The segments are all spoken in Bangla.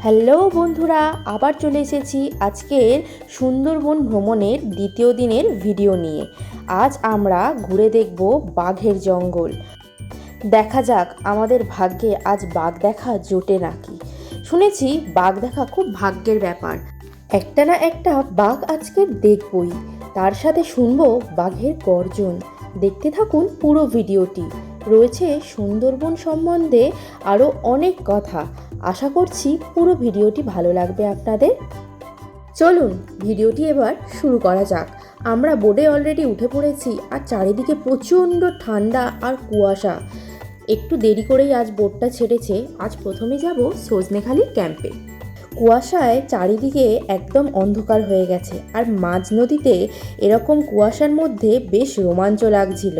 হ্যালো বন্ধুরা, আবার চলে এসেছি আজকের সুন্দরবন ভ্রমণের দ্বিতীয় দিনের ভিডিও নিয়ে। আজ আমরা ঘুরে দেখব বাঘের জঙ্গল। দেখা যাক আমাদের ভাগ্যে আজ বাঘ দেখা জোটে নাকি। শুনেছি বাঘ দেখা খুব ভাগ্যের ব্যাপার। একটা না একটা বাঘ আজকে দেখবই। তার সাথে শুনব বাঘের গর্জন। দেখতে থাকুন পুরো ভিডিওটি। রয়েছে সুন্দরবন সম্বন্ধে আরও অনেক কথা। আশা করছি পুরো ভিডিওটি ভালো লাগবে আপনাদের। চলুন, ভিডিওটি এবার শুরু করা যাক। আমরা বোর্ডে অলরেডি উঠে পড়েছি আর চারিদিকে প্রচণ্ড ঠান্ডা আর কুয়াশা। একটু দেরি করেই আজ বোর্ডটা ছেড়েছে। আজ প্রথমে যাব সজনেখালি ক্যাম্পে। কুয়াশায় চারিদিকে একদম অন্ধকার হয়ে গেছে আর মাঝ নদীতে এরকম কুয়াশার মধ্যে বেশ রোমাঞ্চ লাগছিল।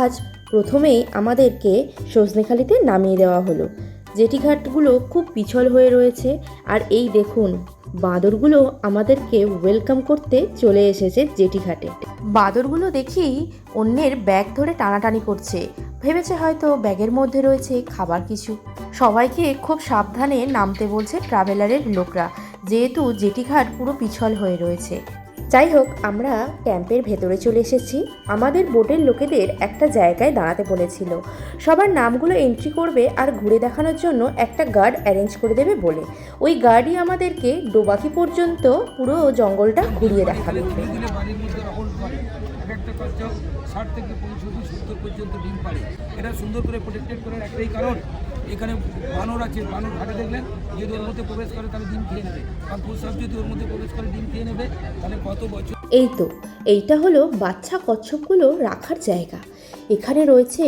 আজ প্রথমেই আমাদেরকে সজনেখালিতে নামিয়ে দেওয়া হলো। জেটিঘাটগুলো খুব পিছল হয়ে রয়েছে আর এই দেখুন, বাঁদরগুলো আমাদেরকে ওয়েলকাম করতে চলে এসেছে জেটিঘাটে বাঁদরগুলো দেখেই অন্যের ব্যাগ ধরে টানাটানি করছে। ভেবেছে হয়তো ব্যাগের মধ্যে রয়েছে খাবার কিছু। সবাইকে খুব সাবধানে নামতে বলছে ট্রাভেলারের লোকরা, যেহেতু জেটিঘাট পুরো পিছল হয়ে রয়েছে। যাই হোক আমরা ক্যাম্পের ভেতরে চলে এসেছি। আমাদের বোটের লোকেদের একটা জায়গায় দাঁড়াতে বলেছিল। সবার নামগুলো এন্ট্রি করবে আর ঘুরে দেখানোর জন্য একটা গার্ড অ্যারেঞ্জ করে দেবে বলে। ওই গার্ডই আমাদেরকে ডোবাকি পর্যন্ত পুরো জঙ্গলটা ঘুরিয়ে দেখাবে। ডিম এখানে বানর আছে, বানর ঘাটে দেখলেন, যদি ওর মধ্যে প্রবেশ করে তাহলে ডিম খেয়ে নেবে। আর প্রস্রাব যদি ওর মধ্যে প্রবেশ করে ডিম খেয়ে নেবে, তাহলে কত এই তো এইটা হলো বাচ্চা কচ্ছপগুলো রাখার জায়গা। এখানে রয়েছে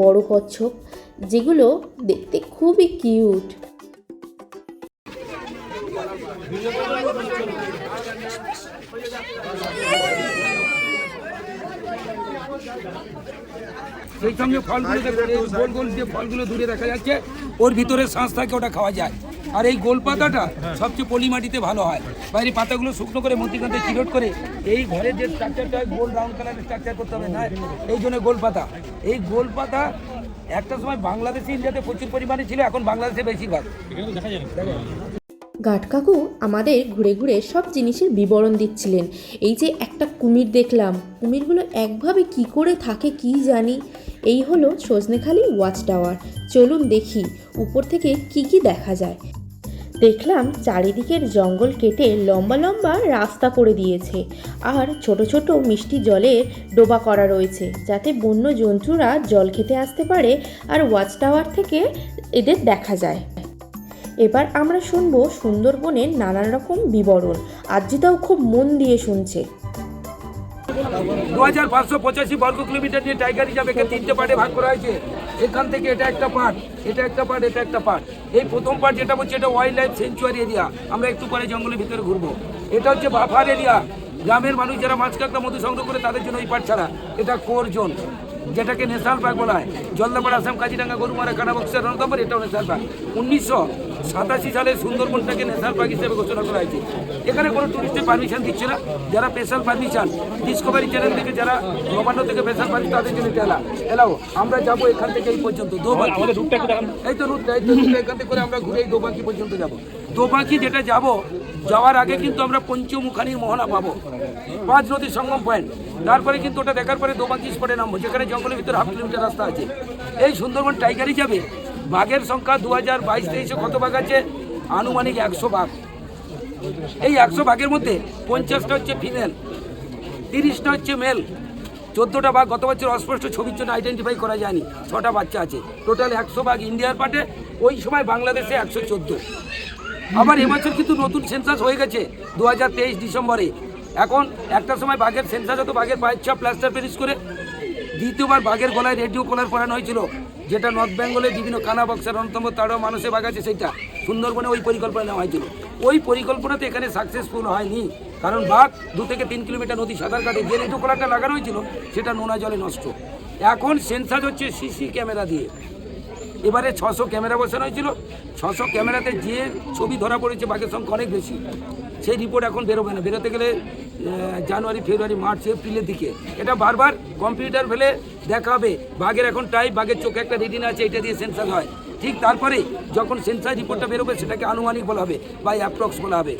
বড় কচ্ছপ যেগুলো দেখতে খুবই কিউট। সেই সঙ্গে ফলগুলো গোল গোল যে ফলগুলো দূরে দেখা যাচ্ছে ওর ভিতরে শ্বাস থাকে ওটা খাওয়া যায়। আর এই গোল পাতাটা সবচেয়ে পলি মাটিতে ভালো হয়। বাইরে পাতাগুলো শুকনো করে মধ্যিখানতে চিরট করে এই ঘরের যে স্ট্রাকচারটা গোল রাউন্ড কালারের স্ট্রাকচার করতে হবে না, এই জন্য গোল পাতা। এই গোল পাতা একটা সময় বাংলাদেশে, ইন্ডিয়াতে প্রচুর পরিমাণে ছিল, এখন বাংলাদেশে বেশিরভাগ। গাট কাকু আমাদের ঘুরে ঘুরে সব জিনিসের বিবরণ দিচ্ছিলেন। এই যে একটা কুমির দেখলাম, কুমিরগুলো একভাবে কি করে থাকে কি জানি? এই হলো সজনেখালি ওয়াচ টাওয়ার চলুন দেখি, উপর থেকে কি কি দেখা যায়। দেখলাম চারিদিকের জঙ্গল কেটে লম্বা লম্বা রাস্তা করে দিয়েছে। আর ছোট ছোট মিষ্টি জলের ডোবা করা রয়েছে, যাতে বন্য জন্তুরা জল খেতে আসতে পারে আর ওয়াচ টাওয়ার থেকে এদের দেখা যায়। এবার আমরা শুনব সুন্দরবনের নানান রকম বিবরণ। আর্জিতাও খুব মন দিয়ে শুনছে। দু হাজার পাঁচশো পঁচাশি বর্গ কিলোমিটার নিয়ে টাইগার রিজার্ভকে তিনটে পার্টে ভাগ করা হয়েছে। এখান থেকে এটা একটা পার্ট, এটা একটা পার্ট, এটা একটা পার্ট। এই প্রথম পার্ট যেটা বলছে, এটা ওয়াইল্ড লাইফ সেঞ্চুয়ারি এরিয়া আমরা একটু পরে জঙ্গলের ভিতরে ঘুরবো। এটা হচ্ছে বাফার এরিয়া গ্রামের মানুষ যারা মাছ কাঁকড়া, মধু সংগ্রহ করে তাদের জন্য এই পার্ট ছাড়া। এটা কোর জোন যেটাকে ন্যাশনাল পার্ক বলা হয়। জলদাপাড়া, আসাম, কাজিরাঙ্গা, গরুমারা, কানাবক্সা রণতম্বর এটাও ন্যাশনাল পার্ক উনিশশো সাতাশি সালে সুন্দরবনটাকে ন্যাশনাল পার্ক হিসেবে ঘোষণা করা হয়েছে। এখানে কোনো টুরিস্টের পারমিশন দিচ্ছে না। যারা স্পেশাল পারমিশন ডিসকভারি চ্যানেল থেকে যারা নবান্ন থেকে স্পেশাল পারমিশন তাদের জন্য এটা এলা- এলাও আমরা যাব এখান থেকে এই পর্যন্ত দোবাকি। এই তো রুটটা এই তো রুটটা এখান থেকে করে আমরা ঘুরে এই দোবাকি পর্যন্ত যাব। দোবাকি যেটা যাব যাওয়ার আগে কিন্তু আমরা পঞ্চমুখানির মোহনা পাবো। পাঁচ নদীর সঙ্গম পয়েন্ট তারপরে কিন্তু ওটা দেখার পরে দোবাকি স্পটে নামবো যেখানে জঙ্গলের ভিতরে হাফ কিলোমিটার রাস্তা আছে। এই সুন্দরবন টাইগারই যাবে বাঘের সংখ্যা দু হাজার বাইশ, তেইশে কত বাঘ আছে? আনুমানিক একশো বাঘ। এই একশো বাঘের মধ্যে পঞ্চাশটা হচ্ছে ফিমেল তিরিশটা হচ্ছে মেল চোদ্দোটা বাঘ, গত বছর অস্পষ্ট ছবির জন্য আইডেন্টিফাই করা যায়নি, ছটা বাচ্চা আছে। টোটাল একশো বাঘ ইন্ডিয়ার পার্টে ওই সময় বাংলাদেশে একশো চোদ্দ। আবার এবছর কিন্তু নতুন সেন্সাস হয়ে গেছে, দু হাজার তেইশ ডিসেম্বরে। এখন একটা সময় বাঘের সেন্সাস হতো, বাঘের পায়ের ছাপ প্লাস্টার পেরিস করে, দ্বিতীয়বার বাঘের গলায় রেডিও কলার পরানো হয়েছিল। যেটা নর্থ বেঙ্গলে বিভিন্ন কানা বক্সার অন্যতম তারও মানুষে বাগাচ্ছে সেটা সুন্দরবনে ওই পরিকল্পনা নেওয়া হয়েছিল। ওই পরিকল্পনাতে এখানে সাকসেসফুল হয়নি। কারণ বাঘ দু থেকে তিন কিলোমিটার নদী সাঁতার কাটে, যে রেডিও কলাটা লাগানো হয়েছিল, সেটা নোনা জলে নষ্ট। এখন সেন্সার হচ্ছে সিসি ক্যামেরা দিয়ে। এবারে ছশো ক্যামেরা বসানো হয়েছিল। ছশো ক্যামেরাতে যে ছবি ধরা পড়েছে বাঘের সংখ্যা অনেক বেশি। সেই রিপোর্ট এখন বেরোবে না। বেরোতে গেলে জানুয়ারি, ফেব্রুয়ারি, মার্চ, এপ্রিলের দিকে। এটা বারবার কম্পিউটার ফেলে দেখা হবে বাঘের এখন টাইপ বাঘের চোখে একটা রেটিনা আছে, এটা দিয়ে সেন্সার হয়। ঠিক তারপরে যখন সেন্সার রিপোর্টটা বেরোবে, সেটাকে আনুমানিক বলা হবে বা অ্যাপ্রক্স বলা হবে।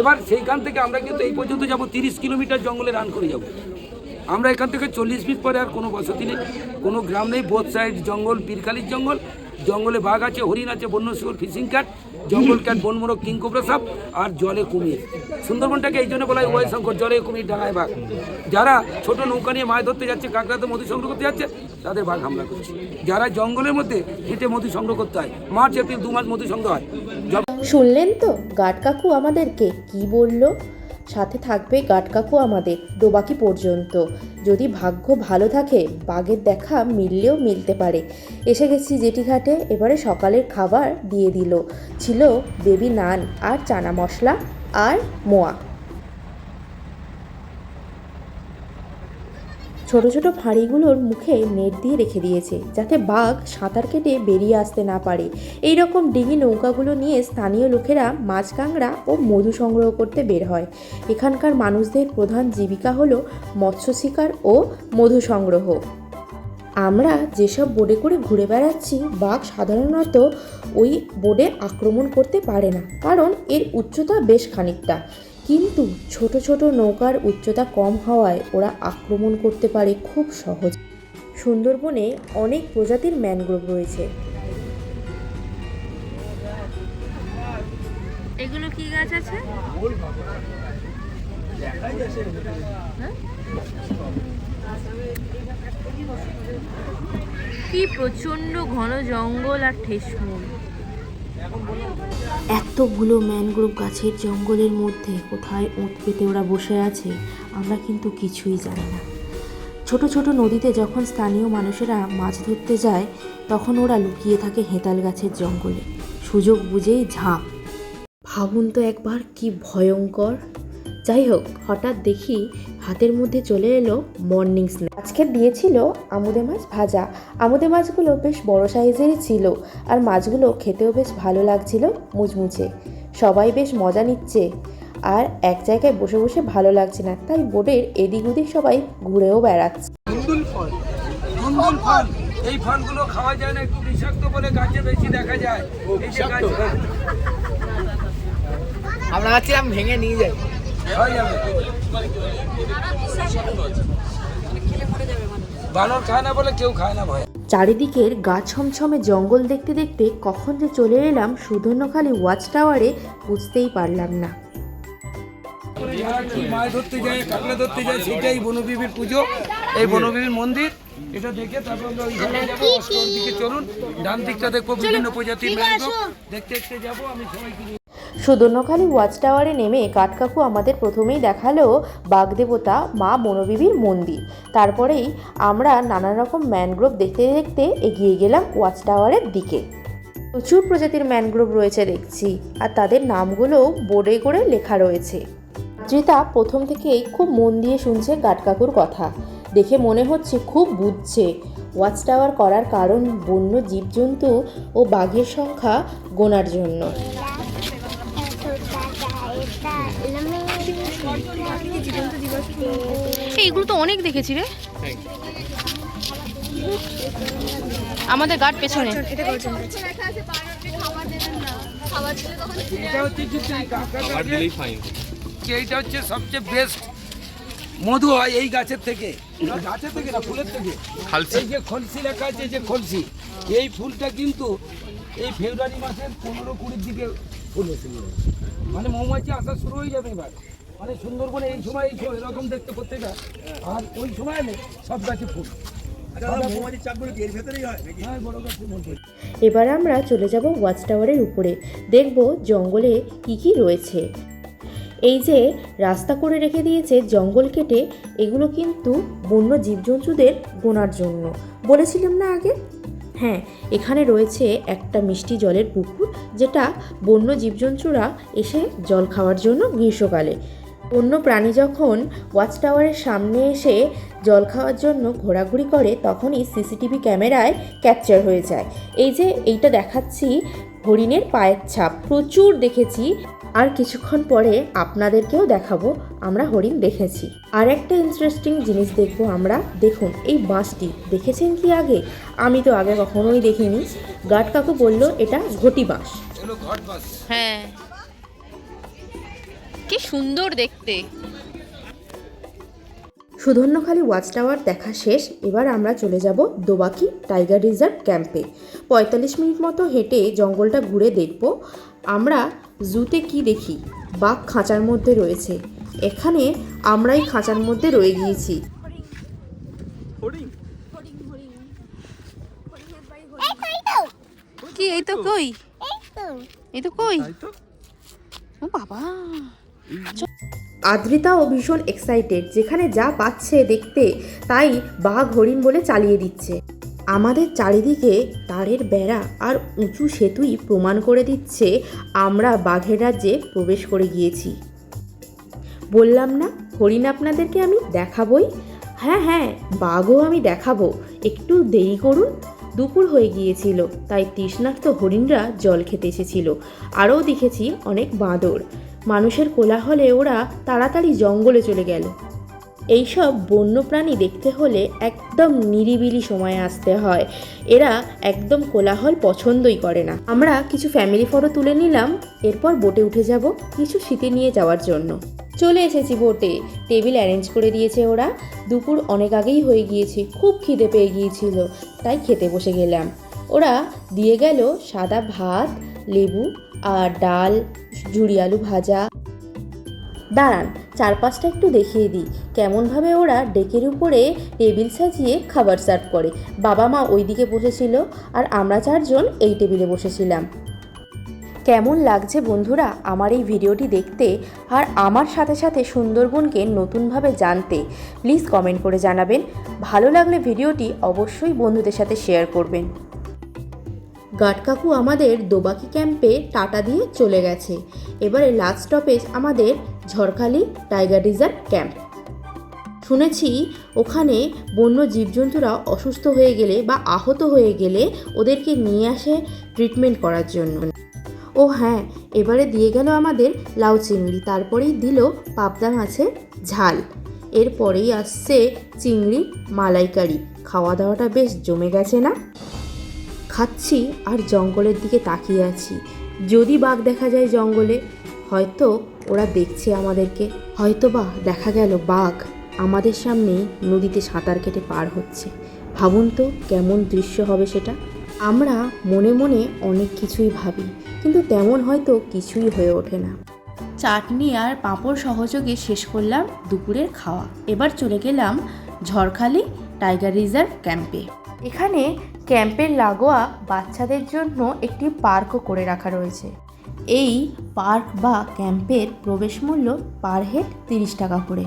এবার সেইখান থেকে আমরা কিন্তু এই পর্যন্ত যাব। তিরিশ কিলোমিটার জঙ্গলে রান করে যাব। আমরা এখান থেকে চল্লিশ মিনিট পরে আর কোনো বসতি নেই। কোনো গ্রাম নেই বোধ সাইড জঙ্গল, পীরকালির জঙ্গল। জঙ্গলে বাঘ আছে, হরিণ আছে বন্য শুয়োর ফিশিং ক্যাট জঙ্গল ক্যাট বনমোরক কিংকোবরা সাপ আর জলে কুমির। সুন্দরবনটাকে এই জন্য বলা হয় ওয়াই শঙ্কর, জলে কুমির, ডাঙায় বাঘ। যারা ছোট নৌকা নিয়ে মাছ ধরতে যাচ্ছে, কাঁকড়াতে মধু সংগ্রহ করতে যাচ্ছে, তাদের বাঘ হামলা করছে। যারা জঙ্গলের মধ্যে হেঁটে মধু সংগ্রহ করতে হয়, মার্চ, এপ্রিল দু মাস মধু সংগ্রহ হয়। শুনলেন তো, গাট কাকু আমাদেরকে কি বলল? সাথে থাকবে গাট কাকু আমাদের, ডোবাকি পর্যন্ত। যদি ভাগ্য ভালো থাকে, বাঘের দেখা মিললেও মিলতে পারে। এসে গেছি জেটি ঘাটে এবারে সকালের খাবার দিয়ে দিল। ছিল বেবি নান আর চানা মশলা আর মোয়া। ছোট ছোট ফাঁড়িগুলোর মুখে নেট দিয়ে রেখে দিয়েছে, যাতে বাঘ সাঁতার কেটে বেরিয়ে আসতে না পারে। এই রকম ডিঙি নৌকাগুলো নিয়ে স্থানীয় লোকেরা মাছ কাঁকড়া ও মধু সংগ্রহ করতে বের হয়। এখানকার মানুষদের প্রধান জীবিকা হলো মৎস্য শিকার ও মধু সংগ্রহ। আমরা যেসব বোর্ডে করে ঘুরে বেড়াচ্ছি, বাঘ সাধারণত ওই বোর্ডে আক্রমণ করতে পারে না, কারণ এর উচ্চতা বেশ খানিকটা। কিন্তু ছোট ছোট নৌকার উচ্চতা কম হওয়ায় ওরা আক্রমণ করতে পারে খুব সহজ। সুন্দরবনে অনেক প্রজাতির ম্যানগ্রোভ রয়েছে। এগুলো কি গাছ আছে? হ্যাঁ? কি প্রচণ্ড ঘন জঙ্গল আর ঠেসমূল। এতগুলো ম্যানগ্রোভ গাছের জঙ্গলের মধ্যে কোথায় উঁত পেতে ওরা বসে আছে, আমরা কিন্তু কিছুই জানি না। ছোট ছোট নদীতে যখন স্থানীয় মানুষেরা মাছ ধরতে যায়, তখন ওরা লুকিয়ে থাকে হেঁতাল গাছের জঙ্গলে। সুযোগ বুঝেই ঝাঁপ। ভাবুন তো একবার কি ভয়ঙ্কর। যাই হোক হঠাৎ দেখি হাতের মধ্যে চলে এলো মর্নিং স্ন্যাক আজকে দিয়েছিল আমুদে মাছ ভাজা। আমুদে মাছগুলো বেশ বড় সাইজেরই ছিল আর মাছগুলো খেতেও বেশ ভালো লাগছিল মুচমুচে। সবাই বেশ মজা নিচ্ছে আর এক জায়গায় বসে বসে ভালো লাগছে না তাই বোর্ডের এদিক ওদিক সবাই ঘুরেও বেড়াচ্ছে। এই ফলগুলো খাওয়া যায় না একটু বিষাক্ত বলে গাছে বেশি দেখা যায়। আমরা ভাবছিলাম ভেঙে নিয়ে যাই। বানর খায় না বলে কেউ খায় না ভয় চারিদিকের গা ছমছমে জঙ্গল দেখতে দেখতে কখন যে চলে এলাম সুধন্যখালী ওয়াচ টাওয়ারে বুঝতেই পারলাম না। যারা মাছ ধরতে যায় কাঁকড়া ধরতে যায় সেটাই বনবিবির পুজো। এই বনবিবির মন্দির এটা দেখে তারপর আমরা ওইখানে যাব অষ্টর দিকে চলুন। ডান দিকটা দেখব বিভিন্ন প্রজাতির দেখতে দেখতে যাব আমি সবাইকে সুদর্ণখালী ওয়াচ টাওয়ারে নেমে কাঠকাকু আমাদের প্রথমেই দেখাল বাগদেবতা মা বনবিবির মন্দির। তারপরেই আমরা নানা রকম ম্যানগ্রোভ দেখতে দেখতে এগিয়ে গেলাম ওয়াচ টাওয়ারের দিকে। প্রচুর প্রজাতির ম্যানগ্রোভ রয়েছে দেখছি, আর তাদের নামগুলোও বোর্ডে করে লেখা রয়েছে। ত্রিতা প্রথম থেকেই খুব মন দিয়ে শুনছে গাটকাকুর কথা। দেখে মনে হচ্ছে খুব বুঝছে। ওয়াচ টাওয়ার করার কারণ বন্য জীবজন্তু ও বাঘের সংখ্যা গোনার জন্য। এইগুলো তো অনেক দেখেছি রে। আমাদের গার্ড পেছনে। এটা হচ্ছে যে এই এইটা হচ্ছে সবচেয়ে বেস্ট মধু হয় এই গাছের থেকে। গাছের থেকে না ফুলের থেকে। এই যে খলসি লেখা আছে যে খলসি। এই ফুলটা কিন্তু এই ফেব্রুয়ারি মাসের পনেরো কুড়ির দিকে মানে মৌমাছি আসা শুরু হয়ে যাবে এবার। মানে সুন্দরবনে এই সময় এই সময় এরকম দেখতে প্রত্যেকটা। আর ওই সময় সব গাছে ফুল। হ্যাঁ বড় গাছের মধ্যে এবার আমরা চলে যাব ওয়াচ টাওয়ারের উপরে। দেখব জঙ্গলে কি কি রয়েছে। এই যে রাস্তা করে রেখে দিয়েছে জঙ্গল কেটে এগুলো কিন্তু বন্য জীবজন্তুদের গোনার জন্য। বলেছিলাম না আগে? হ্যাঁ এখানে রয়েছে একটা মিষ্টি জলের পুকুর যেটা বন্য জীবজন্তুরা এসে জল খাওয়ার জন্য গ্রীষ্মকালে। অন্য প্রাণী যখন ওয়াচ টাওয়ারের সামনে এসে জল খাওয়ার জন্য ঘোরাঘুরি করে, তখনই সিসিটিভি ক্যামেরায় ক্যাপচার হয়ে যায়। এই যে, এইটা দেখাচ্ছি হরিণের পায়ের ছাপ। প্রচুর দেখেছি। আর কিছুক্ষণ পরে আপনাদেরকেও দেখাবো। আমরা হরিণ দেখেছি। আর একটা ইন্টারেস্টিং জিনিস দেখব আমরা। দেখুন এই বাঁশটি। দেখেছেন কি আগে? আমি তো আগে কখনোই দেখিনি। গার্ড কাকু বলল এটা ঘটি বাঁশ। বাস হ্যাঁ। কি সুন্দর দেখতে। সুধন্যখালী ওয়াচ টাওয়ার দেখা শেষ এবার আমরা চলে যাব দোবাকি টাইগার রিজার্ভ ক্যাম্পে। পঁয়তাল্লিশ মিনিট মতো হেঁটে জঙ্গলটা ঘুরে দেখব আমরা জুতে কি দেখি? বাঘ খাঁচার মধ্যে রয়েছে। এখানে আমরাই খাঁচার মধ্যে রয়ে গিয়েছি। কি এই তো কই? এই তো। কই? ও বাবা। আদ্রিতাও ভীষণ এক্সাইটেড যেখানে যা পাচ্ছে দেখতে তাই বাঘ হরিণ বলে চালিয়ে দিচ্ছে। আমাদের চারিদিকে তারের বেড়া আর উঁচু সেতুই প্রমাণ করে দিচ্ছে আমরা বাঘের রাজ্যে প্রবেশ করে গিয়েছি। বললাম না, হরিণ আপনাদেরকে আমি দেখাবই? হ্যাঁ হ্যাঁ বাঘও আমি দেখাবো। একটু দেরি করুন। দুপুর হয়ে গিয়েছিল, তাই তৃষ্ণার্ত হরিণরা জল খেতে এসেছিল। আরও দেখেছি অনেক বাঁদর। মানুষের কোলাহলে ওরা তাড়াতাড়ি জঙ্গলে চলে গেল। এইসব বন্যপ্রাণী দেখতে হলে একদম নিরিবিলি সময়ে আসতে হয়। এরা একদম কোলাহল পছন্দই করে না। আমরা কিছু ফ্যামিলি ফটো তুলে নিলাম, এরপর বোটে উঠে যাব কিছু শীতে নিয়ে যাওয়ার জন্য। চলে এসেছি বোটে টেবিল অ্যারেঞ্জ করে দিয়েছে ওরা। দুপুর অনেক আগেই হয়ে গিয়েছে, খুব খিদে পেয়ে গিয়েছিল, তাই খেতে বসে গেলাম। ওরা দিয়ে গেল সাদা ভাত, লেবু আর ডাল, ঝুড়ি আলু ভাজা। দাঁড়ান, চারপাশটা একটু দেখিয়ে দিই। কেমনভাবে ওরা ডেকের উপরে টেবিল সাজিয়ে খাবার সার্ভ করে। বাবা মা ওই দিকে বসেছিল আর আমরা চারজন এই টেবিলে বসেছিলাম। কেমন লাগছে বন্ধুরা আমার এই ভিডিওটি দেখতে আর আমার সাথে সাথে সুন্দরবনকে নতুনভাবে জানতে? প্লিজ কমেন্ট করে জানাবেন। ভালো লাগলে ভিডিওটি অবশ্যই বন্ধুদের সাথে শেয়ার করবেন। গার্ড কাকু আমাদের দোবাকি ক্যাম্পে টাটা দিয়ে চলে গেছে। এবারে লাস্ট স্টপেজ আমাদের ঝড়খালি টাইগার রিজার্ভ ক্যাম্প শুনেছি ওখানে বন্য জীবজন্তুরা অসুস্থ হয়ে গেলে বা আহত হয়ে গেলে ওদেরকে নিয়ে আসে ট্রিটমেন্ট করার জন্য। ও হ্যাঁ এবারে দিয়ে গেল আমাদের লাউ চিংড়ি, তারপরেই দিল পাবদা মাছের ঝাল। এরপরেই আসছে চিংড়ি মালাইকারি। খাওয়া দাওয়াটা বেশ জমে গেছে না? খাচ্ছি আর জঙ্গলের দিকে তাকিয়ে আছি। যদি বাঘ দেখা যায় জঙ্গলে, হয়তো ওরা দেখছে আমাদেরকে। হয়তো বা দেখা গেল বাঘ আমাদের সামনে নদীতে সাঁতার কেটে পার হচ্ছে। ভাবুন তো কেমন দৃশ্য হবে সেটা। আমরা মনে মনে অনেক কিছুই ভাবি, কিন্তু তেমন হয়তো কিছুই হয়ে ওঠে না। চাটনি আর পাঁপড় সহযোগে শেষ করলাম দুপুরের খাওয়া। এবার চলে গেলাম ঝড়খালি টাইগার রিজার্ভ ক্যাম্পে। এখানে ক্যাম্পের লাগোয়া বাচ্চাদের জন্য একটি পার্কও করে রাখা রয়েছে। এই পার্ক বা ক্যাম্পের প্রবেশ মূল্য পার হেড তিরিশ টাকা করে।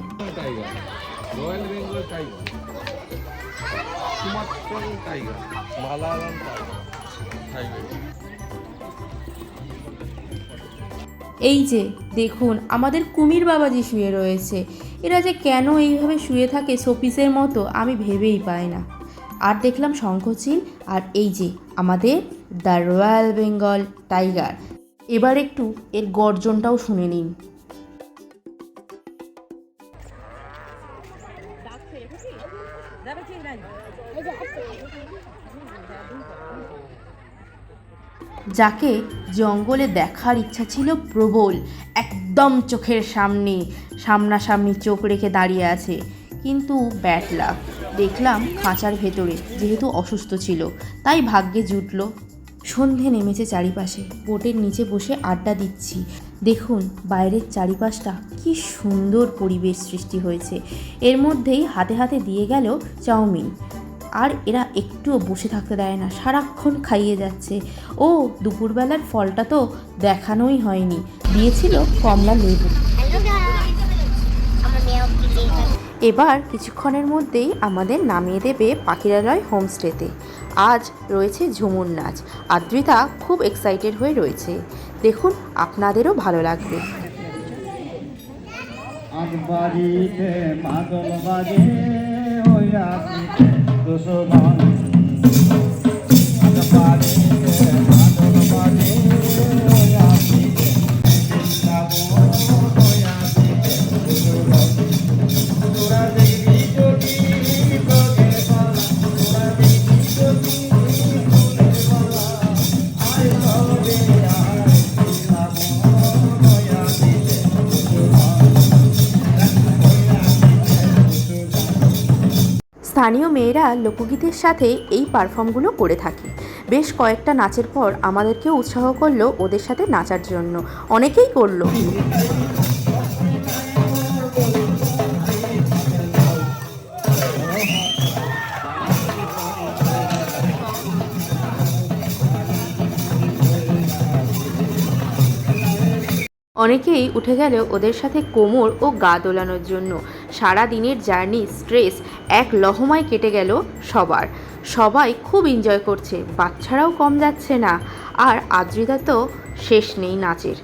এই যে, দেখুন, আমাদের কুমির বাবাজি শুয়ে রয়েছে। এরা যে কেন এইভাবে শুয়ে থাকে শোপিসের মতো, আমি ভেবেই পাই না। আর দেখলাম শঙ্খচিল আর এই যে আমাদের দ্য রয়্যাল বেঙ্গল টাইগার। এবার একটু এর গর্জনটাও শুনে নিন। যাকে জঙ্গলে দেখার ইচ্ছা ছিল প্রবল, একদম চোখের সামনে, সামনাসামনি চোখ রেখে দাঁড়িয়ে আছে, কিন্তু ব্যাট লাক দেখলাম খাঁচার ভেতরে যেহেতু অসুস্থ ছিল, তাই ভাগ্যে জুটল। সন্ধে নেমেছে চারিপাশে, বোটের নিচে বসে আড্ডা দিচ্ছি। দেখুন, বাইরের চারিপাশটা কি সুন্দর পরিবেশ সৃষ্টি হয়েছে। এর মধ্যেই হাতে হাতে দিয়ে গেল চাউমিন। আর এরা একটুও বসে থাকতে দেয় না, সারাক্ষণ খাইয়ে যাচ্ছে। ও, দুপুরবেলার ফলটা তো দেখানোই হয়নি, দিয়েছিল কমলা লেবু হ্যালো গাইস আমরা মেয়ে পিজে এবার কিছুক্ষণের মধ্যেই আমাদের নামিয়ে দেবে পাখিরালয় হোমস্টেতে। আজ রয়েছে ঝুমুর নাচ, আদ্রিতা খুব এক্সাইটেড হয়ে রয়েছে। দেখুন, আপনাদেরও ভালো লাগবে। স্থানীয় মেয়েরা লোকগীতের সাথে এই পারফর্মগুলো করে থাকে। বেশ কয়েকটা নাচের পর আমাদেরকেও উৎসাহ করল ওদের সাথে নাচার জন্য। অনেকেই করল। অনেকেই উঠে গেল ওদের সাথে কোমর ও গা দোলানোর জন্য। সারা দিনের জার্নি, স্ট্রেস এক লহমায় কেটে গেল সবার। সবাই খুব এনজয় করছে, বাচ্চারাও কম যাচ্ছে না। আর আদ্রিতা তো শেষ নেই নাচের।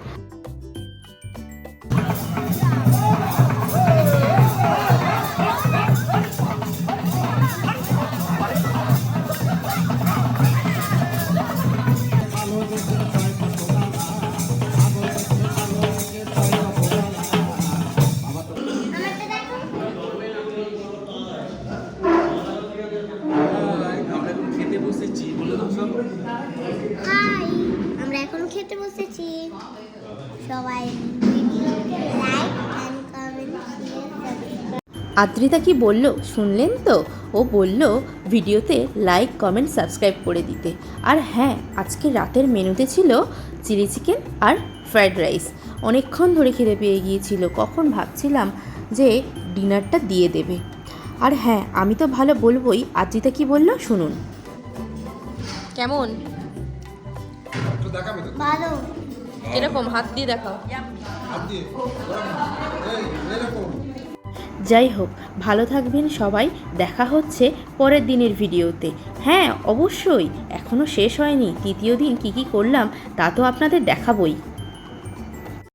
আদ্রিতা কি বলল? শুনলেন তো? ও বলল ভিডিওতে লাইক কমেন্ট সাবস্ক্রাইব করে দিতে। আর হ্যাঁ আজকে রাতের মেনুতে ছিল চিলি চিকেন আর ফ্রাইড রাইস অনেকক্ষণ ধরে খিদে পেয়ে গিয়েছিল। কখন ভাবছিলাম যে ডিনারটা দিয়ে দেবে। আর হ্যাঁ আমি তো ভালো বলবোই। আদ্রিতা কি বলল? শুনুন। কেমন? ভালো। কীরকম? হাত দিয়ে দেখাও। যাই হোক, ভালো থাকবেন সবাই, দেখা হচ্ছে পরের দিনের ভিডিওতে। হ্যাঁ অবশ্যই এখনও শেষ হয়নি, তৃতীয় দিন কি কি করলাম তা তো আপনাদের দেখাবই।